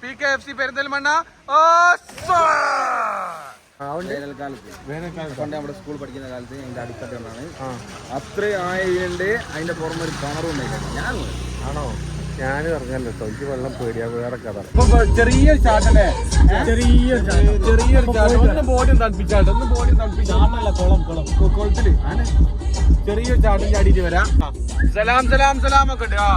P K F C Perinthalmanna. വേനൽക്കാലത്ത്. നമ്മുടെ school പഠിക്കുന്ന കാലത്ത് അതിന്റെ അടിത്തട്ട് കൊണ്ടാണ് അത്രയും ആയതുകൊണ്ട് അതിന്റെ പുറമെ ഒരു കിണറും ഞാൻ ആണോ? ഞാൻ പറഞ്ഞല്ലോ എനിക്ക് വെള്ളം പേടിയാ. വേറെ കഥ. ചെറിയ ചാട്ടനെ ചെറിയ ചെറിയൊരു ചാട്ടം. ഒന്ന് ബോഡി തണുപ്പിച്ചാട്ട് ഒന്ന് ബോഡി തണുപ്പിച്ചാട്ടല്ല കുളം കുളം. കുളത്തിൽ. ആണ് ചെറിയൊരു ചാട്ടം ചാടിയിട്ട് വരാം. സലാം സലാം സലാം ഒക്കെ ഉണ്ട്. ആ.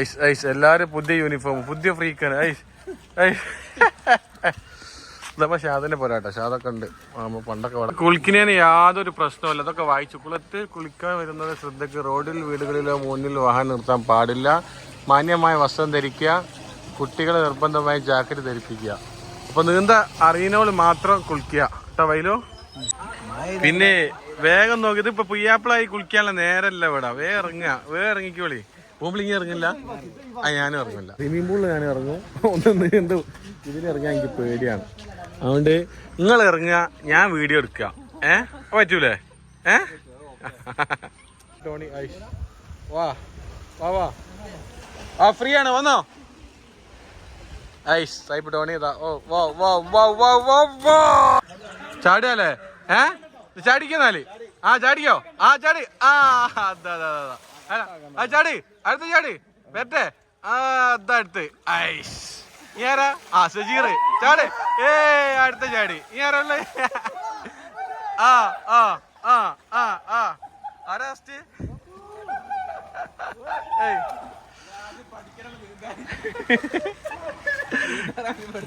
ഐസ് ഐസ് എല്ലാരും പുതിയ യൂണിഫോം പുതിയ ഫ്രീക്കാണ് ഐസ് ഐസ്. ഇതപ്പോ ഷാദിന്റെ പോരാട്ടോ ഷാദൊക്കെ ഉണ്ട്. പണ്ടൊക്കെ കുളിക്കുന്നതിന് യാതൊരു പ്രശ്നമല്ല അതൊക്കെ വായിച്ചു. കുളത്ത് കുളിക്കാൻ വരുന്നത് ശ്രദ്ധയ്ക്ക് റോഡിൽ വീടുകളിലോ മുന്നിൽ വാഹനം നിർത്താൻ പാടില്ല. മാന്യമായ വസ്ത്രം ധരിക്കുക. കുട്ടികളെ നിർബന്ധമായി ജാക്കറ്റ് ധരിപ്പിക്കുക. അപ്പൊ നീന്ത അറിയുന്നവൾ മാത്രം കുളിക്കുക. കേട്ടോ വൈലോ? പിന്നെ വേഗം നോക്കി ഇത് ഇപ്പൊ പുയ്യാപ്പിളായി കുളിക്കാനുള്ള നേരല്ല ഇവിടെ. വേ ഇറങ്ങുക. വേ ഇറങ്ങിക്കോളി. പൂമ്പിളിങ്ങി ഇറങ്ങില്ല? ആ ഞാനും ഇറങ്ങില്ല സ്വിമ്മിംഗ് പൂളിൽ ഞാൻ ഇറങ്ങും. ഒന്നും എന്തോ ഇതിലിറങ്ങാൻ എനിക്ക് പേടിയാണ്. അതുകൊണ്ട് നിങ്ങൾ ഇറങ്ങുക ഞാൻ വീഡിയോ എടുക്കുക. ഏ? പറ്റൂലേ? ഏ? ടോണി ഐഷ്. വാ. വാ വാ. ആ ഫ്രീ ആണ്. വന്നോ? ഐസ് ടൈപ്പ് ടോണി ഇതാ. ഓ വാ വാ വാ വാ വാ. വാ ചാടുകയല്ലേ ഏ ചാടിക്കുന്നാൽ ആ ചാടിക്കോ. ആ ചാടി. ആ ആ ചാടി. അടുത്ത ചാടി. വരട്ടെ. ആ അതാ ഐസ്. ഇയാരാ? ആ സജീർ ചാട്. ഏ അടുത്ത ചാടി. ഇയാരല്ലേ? ആ ആ ആ ആ ആ. ആരാ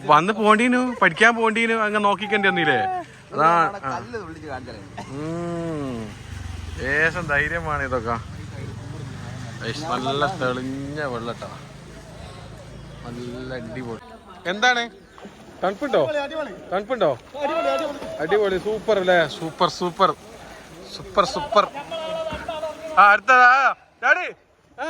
വന്ന് പോണ്ടീനു? പഠിക്കാൻ പോണ്ടീനു? അങ്ങ് നോക്കിക്കണ്ടി വന്നില്ലേ? ലേശം ധൈര്യമാണ് ഇതൊക്കെ. നല്ല തെളിഞ്ഞ വെള്ളട്ടാ. നല്ല അടിപൊളി. എന്താണ്? തണുപ്പുണ്ടോ? തണുപ്പുണ്ടോ? അടിപൊളി സൂപ്പർ അല്ലേ? സൂപ്പർ സൂപ്പർ സൂപ്പർ സൂപ്പർ ആ അടുത്തതാ ചാടി ആ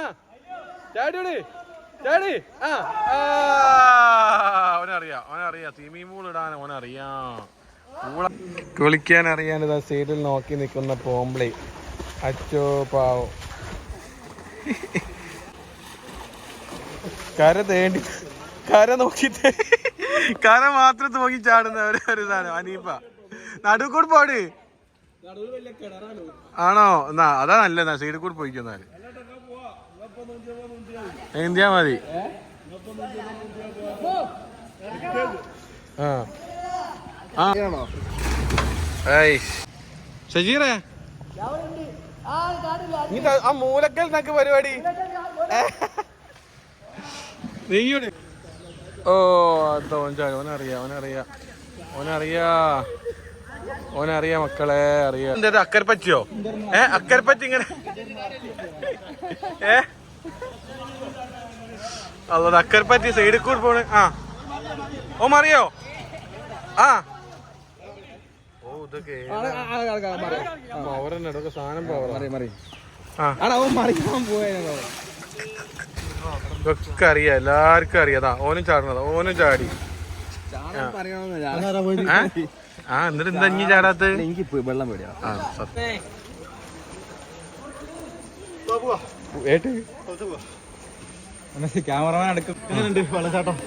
അവനറിയാം അവനറിയാം. തീമീ മൂളിടാൻ അവനറിയാം. കുളിക്കാൻ അറിയാൻ ആ സൈഡിൽ നോക്കി നിൽക്കുന്ന പോംബ്ലി. അച്ചോ പാവോ. കര തേണ്ടി കര നോക്കി കര മാത്രം നോക്കി ചാടുന്ന ഒരു സാധനം അനീപ്പ നടുക്കൂട് പോട്. ആണോ? എന്നാ അതാ നല്ല സൈഡിൽ കൂടെ പോയിക്കുന്നാൽ എന്തിയാ മതി. ആ. ഷജീറേ. നീ ആ മൂലക്കൽ നിനക്ക് പരിപാടി. ഓ ഓൻ ഓനറിയാം അവനറിയാ ഓനറിയാ. ഓനറിയാ മക്കളെ അറിയാ. എന്താ അക്കരപ്പറ്റിയോ ഏ അക്കരപ്പറ്റി ഇങ്ങനെ. ഏ? അതോ അക്കരപ്പറ്റി സൈഡിൽ കൂടി പോണ്. ആ. ഓ മറിയോ? ആ ഓ ഇതൊക്കെ പവറന്നെ ഇതൊക്കെ സാധനം പവർ ആ ആടാ അവൻ മറിക്കാൻ പോയാലോ ഇതൊക്കെ അറിയാം എല്ലാവർക്കും അറിയാതാ ഓനും ചാടുന്നതാ ഓനും ചാടി? ആ എന്നിട്ട് എന്താ ഇനി ചാടാത്ത എനിക്ക് വെള്ളം പേടിയാ ക്യാമറമാൻ എടുക്കുന്നുണ്ട് വെള്ളച്ചാട്ടം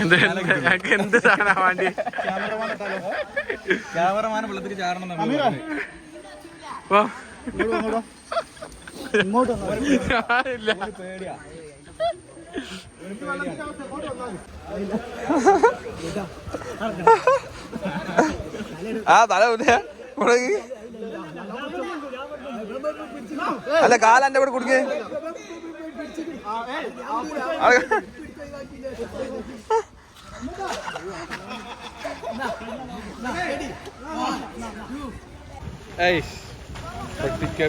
എന്ത് ഞങ്ങൾക്ക് എന്ത് സാധനം വേണ്ടി? ക്യാമറമാൻ വെള്ളത്തിൽ ചാടണം വാ. ഇങ്ങോട്ട് ഇല്ല പേടിയാ. ആ തല മുളക് അല്ല കാല എന്റെ കൂടെ കുടുങ്ങി.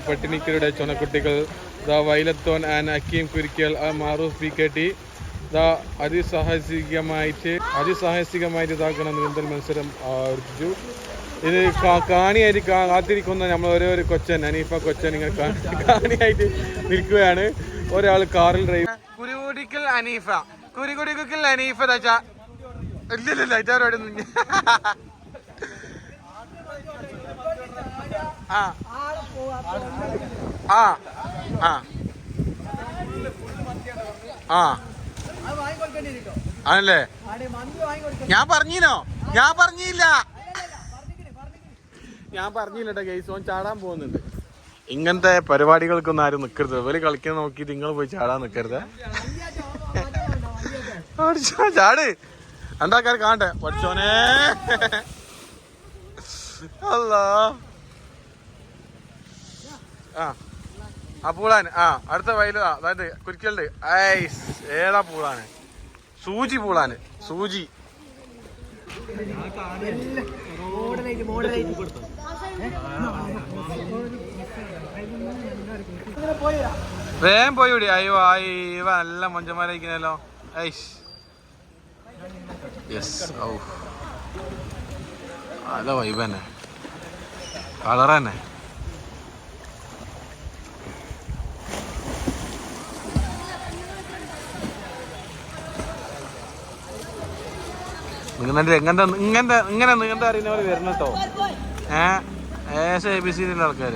പട്ടിണിക്കരുടെ ചുണക്കുട്ടികൾ. ദ വൈലത്തോൻ and Hakeem Kurikkal Maroof P K T. The അതിസാഹസികമായിട്ട് അതിസാഹസികമായിട്ട് ഇതാക്കുന്ന നീന്തൽ മത്സരം ആർജിച്ചു ഇത് കാണിയായിട്ട് കാത്തിരിക്കുന്ന നമ്മൾ ഓരോ ഒരു കൊച്ചൻ അനീഫ കൊച്ചൻ ഇങ്ങനെ കാണിയായിട്ട് നിൽക്കുകയാണ്. ഒരാൾ കാറിൽ ഡ്രൈവ് കുരുകുടിക്കൽ അനീഫ. കുരുകുടിക്കൽ അനീഫ ഇല്ല ഇല്ല ഇല്ല ഇതാരോട് ആ. ആ. ആ. ആ. ആണല്ലേ? ഞാൻ പറഞ്ഞിനോ? ഞാൻ പറഞ്ഞില്ല. ഞാൻ പറഞ്ഞില്ല ഗൈസ് ഓൻ ചാടാൻ പോകുന്നുണ്ട്. ഇങ്ങനത്തെ പരിപാടികൾക്കൊന്നും ആരും നിൽക്കരുത് ഇവർ കളിക്കാൻ നോക്കി നിങ്ങൾ പോയി ചാടാൻ നിൽക്കരുത് ചാട്. എന്താക്കാർ കാണട്ടെ. പഠിച്ചോനെ. അല്ല ആ ആ പൂളാൻ. ആ അടുത്ത വയൽ ആ അതായത് കുരിക്കലുണ്ട് ഐസ് ഏതാ പൂളാന് സൂചി പൂളാന് സൂചി. വേഗം പോയി അയ്യോ ആയി ഇവ നല്ല മൊഞ്ചന്മാരായിരിക്കുന്നല്ലോ ഐസ് യെസ് ഔ. നല്ല വൈബ് തന്നെ. കളർ തന്നെ. നിങ്ങളുടെ എങ്ങനത്തെ ഇങ്ങനത്തെ ഇങ്ങനെ നിങ്ങൾ അറിയുന്നവർ വരണം കേട്ടോ ഏ? ഏകദേശം എ ബി സി ആൾക്കാർ